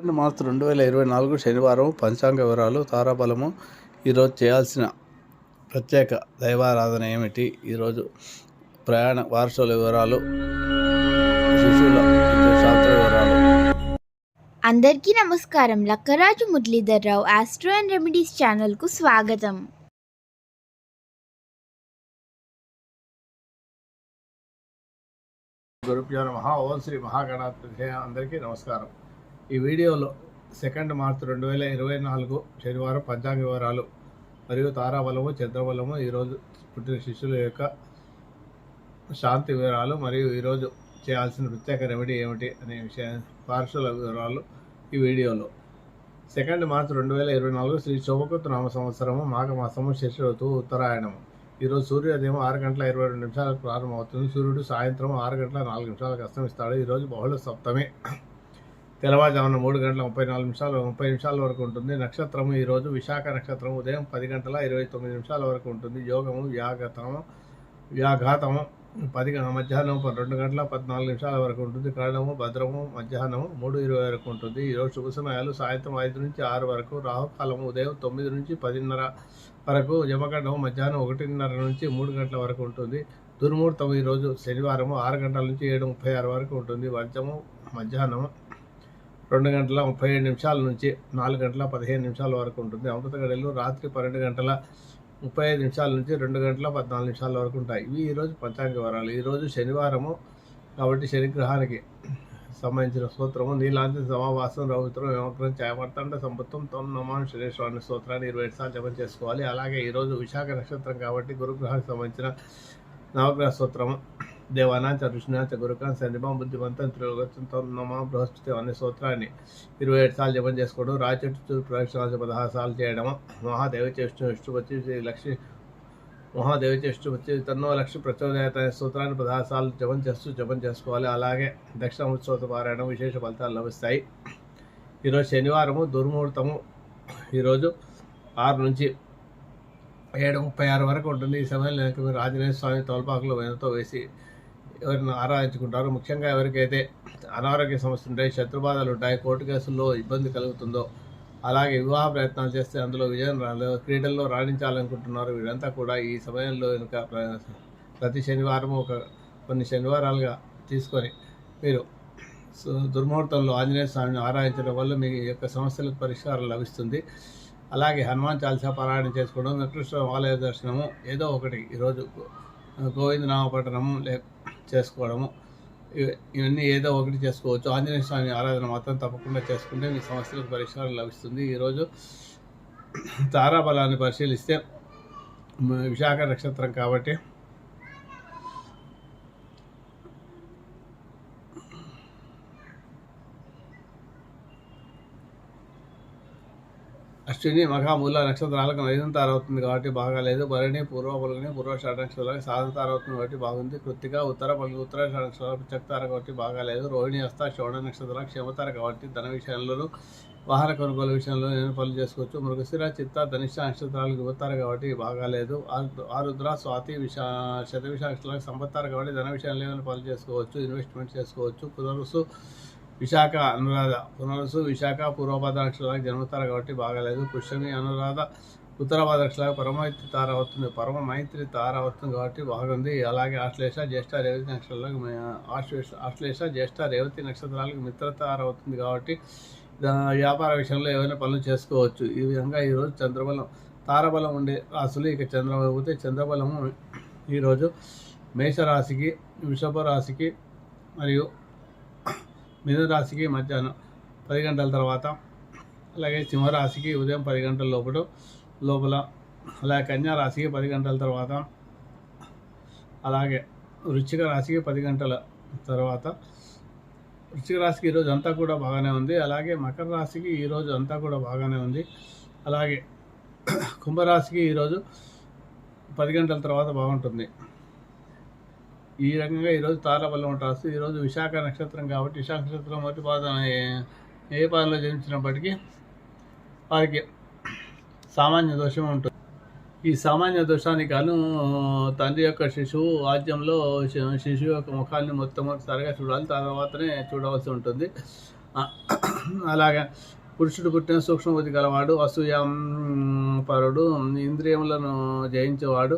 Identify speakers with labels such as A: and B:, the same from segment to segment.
A: రెండు మార్చి రెండు వేల ఇరవై నాలుగు శనివారం పంచాంగ వివరాలు తారాబలము. ఈరోజు చేయాల్సిన ప్రత్యేక దైవారాధన ఏమిటి? ఈరోజు ప్రయాణ వారసుల వివరాలు శిశువుల శాస్త్ర వివరాలు.
B: అందరికీ నమస్కారం. Lakkaraju Muralidhar Rao astro and remedies ఛానల్కు స్వాగతం.
A: గురుభ్యో నమ. ఓం శ్రీ మహాగణాధిపతి అందరికీ నమస్కారం. ఈ వీడియోలో సెకండ్ మార్చి రెండు వేల ఇరవై నాలుగు శనివారం పంచాంగ వివరాలు మరియు తారాబలము చంద్రబలము ఈరోజు పుట్టిన శిష్యుల యొక్క శాంతి వివరాలు మరియు ఈరోజు చేయాల్సిన ప్రత్యేక రెమెడీ ఏమిటి అనే విషయ పార్శ్వల వివరాలు ఈ వీడియోలో. సెకండ్ మార్చి రెండు వేల ఇరవై నాలుగు శ్రీ శోభకృత నామ సంవత్సరము మాఘమాసము శిష్య ఋతువు ఉత్తరాయణము ఈరోజు సూర్యోదయం ఆరు గంటల ఇరవై రెండు నిమిషాలకు ప్రారంభమవుతుంది. సూర్యుడు సాయంత్రం ఆరు గంటల నాలుగు నిమిషాలకు అస్తమిస్తాడు. ఈరోజు బహుళ సప్తమి. తెల్లవారుజామున మూడు గంటల ముప్పై నాలుగు నిమిషాలు ముప్పై నిమిషాల వరకు ఉంటుంది. నక్షత్రము ఈరోజు విశాఖ నక్షత్రం ఉదయం పది గంటల ఇరవై తొమ్మిది నిమిషాల వరకు ఉంటుంది. యోగము వ్యాఘతము వ్యాఘాతము పది గ- మధ్యాహ్నం రెండు గంటల పద్నాలుగు నిమిషాల వరకు ఉంటుంది. కరణము భద్రము మధ్యాహ్నము మూడు ఇరవై వరకు ఉంటుంది. ఈరోజు శుభ సమయాలు సాయంత్రం ఐదు నుంచి ఆరు వరకు రాహుకాలము ఉదయం తొమ్మిది నుంచి పదిన్నర వరకు యమగండం మధ్యాహ్నం ఒకటిన్నర నుంచి మూడు గంటల వరకు ఉంటుంది. దుర్ముహూర్తం ఈరోజు శనివారము ఆరు గంటల నుంచి ఏడు ముప్పై ఆరు వరకు ఉంటుంది. వర్జము మధ్యాహ్నం రెండు గంటల ముప్పై ఏడు నిమిషాల నుంచి నాలుగు గంటల పదిహేను నిమిషాల వరకు ఉంటుంది. అమృత గడియలు రాత్రి పన్నెండు గంటల ముప్పై ఐదు నిమిషాల నుంచి రెండు గంటల పద్నాలుగు నిమిషాల వరకు ఉంటాయి. ఇవి ఈరోజు పంచాంగ వివరాలు. ఈరోజు శనివారము కాబట్టి శనిగ్రహానికి సంబంధించిన స్తోత్రము. నీలాంతి సమావాసం రౌద్రం యమగ్రం చేపడతండ సంపత్తం తొమ్ నమాన్ శనేశ్వరాన్ని స్తోత్రాన్ని ఇరవై ఐదు సార్లు జపం చేసుకోవాలి. అలాగే ఈరోజు విశాఖ నక్షత్రం కాబట్టి గురుగ్రహానికి సంబంధించిన నవగ్రహ స్తోత్రము దేవానాంచ ఋషినాంచ గురుకాంత శనిభం బుద్ధిమంతం త్రిలోకం తొమ్ బృహస్పతి అనే సూత్రాన్ని ఇరవై ఏడు సార్లు జపం చేసుకోవడం రాచెట్టు ప్రదక్షిణాలు పదహారు సార్లు చేయడము మహాదేవ చేష్టు విష్ణుపతి శ్రీ లక్ష్మీ మహాదేవ చేష్టు వచ్చి తన్నో లక్ష్మి ప్రచోదయత అనే సూత్రాన్ని పదహారు సార్లు జపం చేస్తూ జపం చేసుకోవాలి. అలాగే దక్షిణామృతోత్సవ పారాయణం విశేష ఫలితాలు లభిస్తాయి. ఈరోజు శనివారము దుర్ముహూర్తము. ఈరోజు ఆరు నుంచి ఏడు ముప్పై ఆరు వరకు ఉంటుంది. ఈ సమయంలో కనుక మీరు ఆంజనేయ స్వామి తోల్పాకులో వెనతో వేసి ఎవరిని ఆరాధించుకుంటారు ముఖ్యంగా ఎవరికైతే అనారోగ్య సమస్యలు ఉంటాయి శత్రుబాధలు ఉంటాయి కోర్టు కేసుల్లో ఇబ్బంది కలుగుతుందో అలాగే వివాహ ప్రయత్నాలు చేస్తే అందులో విజయం రాలేదు క్రీడల్లో రాణించాలనుకుంటున్నారు వీరంతా కూడా ఈ సమయంలో ఇంకా ప్రతి శనివారం ఒక కొన్ని శనివారాలుగా తీసుకొని మీరు దుర్ముహూర్తంలో ఆంజనేయ స్వామిని ఆరాధించడం వల్ల మీ యొక్క సమస్యలకు పరిష్కారం లభిస్తుంది. అలాగే హనుమాన్ చాలీసా పారాయణ చేసుకోవడం వెంకటేశ్వర ఆలయ దర్శనము ఏదో ఒకటి ఈరోజు గోవింద నామపట్టణము లేక చేసుకోవడము. ఇవన్నీ ఏదో ఒకటి చేసుకోవచ్చు. ఆంజనేయ స్వామి ఆరాధన మాత్రం తప్పకుండా చేసుకుంటే మీ సమస్యలకు పరిష్కారం లభిస్తుంది. ఈరోజు తారాబలాన్ని పరిశీలిస్తే విశాఖ నక్షత్రం కాబట్టి అశ్విని మఖ నక్షత్రాలకు నైదం తారవుతుంది కాబట్టి బాగాలేదు. భరణి పూర్వ పూర్వషాఢ నక్షత్రాలకు సాధన తారవుతుంది కాబట్టి బాగుంది. కృత్తిక ఉత్తర పల్లి ఉత్తరాషాఢ నక్షత్రాలకు చక్తార కాబట్టి బాగాలేదు. రోహిణి హస్త శ్రవణ నక్షత్రాలకు క్షమతార కాబట్టి ధన విషయంలోనూ వాహన కొనుగోలు విషయంలో నేను పనులు చేసుకోవచ్చు. మృగశిర చిత్త ధనిష్ట నక్షత్రాలకు యువతారు కాబట్టి బాగాలేదు. ఆరుద్ర స్వాతి విష శతవిష నక్షత్రాలకు సంపత్తారు కాబట్టి ధన విషయంలో ఏమైనా పనులు చేసుకోవచ్చు ఇన్వెస్ట్మెంట్ చేసుకోవచ్చు. పునరుసు విశాఖ అనురాధ. పునరుసు విశాఖ పూర్వపాద నక్షత్రాలకు జన్మతారు కాబట్టి బాగాలేదు. పుష్యమి అనురాధ ఉత్తరపాద నక్షత్రాలకు పరమైత్రి తార అవుతుంది పరమ మైత్రి తార అవుతుంది కాబట్టి బాగుంది. అలాగే ఆశ్లేష జ్యేష్ఠ రేవతి నక్షత్రాలకు ఆశ్లేష ఆశ్లేష జ్యేష్ఠ రేవతి నక్షత్రాలకు మిత్రతార అవుతుంది కాబట్టి వ్యాపార విషయంలో ఏమైనా పనులు చేసుకోవచ్చు. ఈ విధంగా ఈరోజు చంద్రబలం తారబలం ఉండే రాశులు ఇక చంద్రబలం పోతే చంద్రబలము ఈరోజు మేషరాశికి వృషభ రాశికి మరియు మిథున రాశికి మధ్యాహ్నం పది గంటల తర్వాత అలాగే సింహరాశికి ఉదయం పది గంటల లోపల లోపల అలాగే కన్యా రాశికి పది గంటల తర్వాత అలాగే వృశ్చిక రాశికి పది గంటల తర్వాత. వృశ్చిక రాశికి ఈరోజు అంతా కూడా బాగానే ఉంది. అలాగే మకర రాశికి ఈరోజు అంతా కూడా బాగానే ఉంది. అలాగే కుంభరాశికి ఈరోజు పది గంటల తర్వాత బాగుంటుంది. ఈ రకంగా ఈరోజు తారాబలం రాసు ఈరోజు విశాఖ నక్షత్రం కాబట్టి విశాఖ నక్షత్రం మొదటి పాదం ఏ- పాదంలో జన్మించినప్పటికీ వారికి సామాన్య దోషం ఉంటుంది. ఈ సామాన్య దోషానికి అను తండ్రి యొక్క శిశువు ఆద్యంలో శి- శిశువు యొక్క ముఖాన్ని మొట్టమొదటిసారిగా చూడాలి తర్వాతనే చూడవలసి ఉంటుంది. అలాగే పురుషుడు పుట్టిన సూక్ష్మబుద్ధి గలవాడు అసూయ పరుడు ఇంద్రియములను జయించేవాడు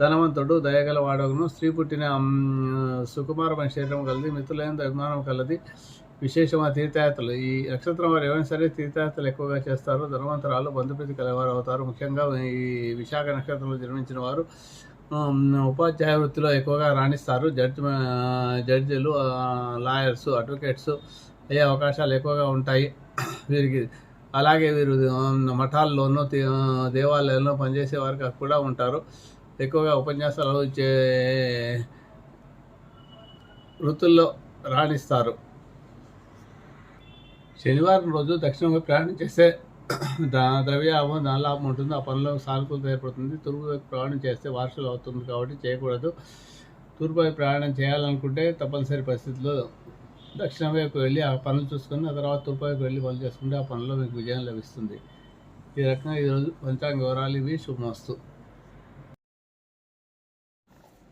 A: ధనవంతుడు దయగలవాడగును స్త్రీ పుట్టిన మ్, సుకుమారమైన శరీరం కలది మిత్రులైన అభిమానం కలది. విశేషమైన తీర్థయాత్రలు. ఈ నక్షత్రం వారు ఎవరైనా సరే తీర్థయాత్రలు ఎక్కువగా చేస్తారు. ధనవంతరాలు బంధుప్రీతి కలవారు అవుతారు. ముఖ్యంగా ఈ విశాఖ నక్షత్రంలో జన్మించిన వారు ఉపాధ్యాయ వృత్తిలో ఎక్కువగా రాణిస్తారు. జడ్జి జడ్జీలు లాయర్స్ అడ్వకేట్స్ అయ్యే అవకాశాలు ఎక్కువగా ఉంటాయి. వీరికి అలాగే వీరు మఠాల్లోనూ దేవాలయాల్లో పనిచేసే వారికి కూడా ఉంటారు. ఎక్కువగా ఉపన్యాసాలు ఇచ్చే వృత్తుల్లో రాణిస్తారు. శనివారం రోజు దక్షిణంగా ప్రయాణం చేస్తే ద్రవ్యాభం దాని లాభం ఉంటుంది. ఆ పనిలో సానుకూలత ఏర్పడుతుంది. తూర్పు ప్రయాణం చేస్తే వార్షలు అవుతుంది కాబట్టి చేయకూడదు. తూర్పు ప్రయాణం చేయాలనుకుంటే తప్పనిసరి పరిస్థితుల్లో దక్షిణ వైపు వెళ్ళి ఆ పనులు చూసుకుని ఆ తర్వాత తూర్పు వైపు వెళ్ళి పనులు చేసుకుంటే ఆ పనిలో మీకు విజయం లభిస్తుంది. ఈ రకంగా ఈరోజు పంచాంగ వివరాలు ఇవి. శుభమస్తు.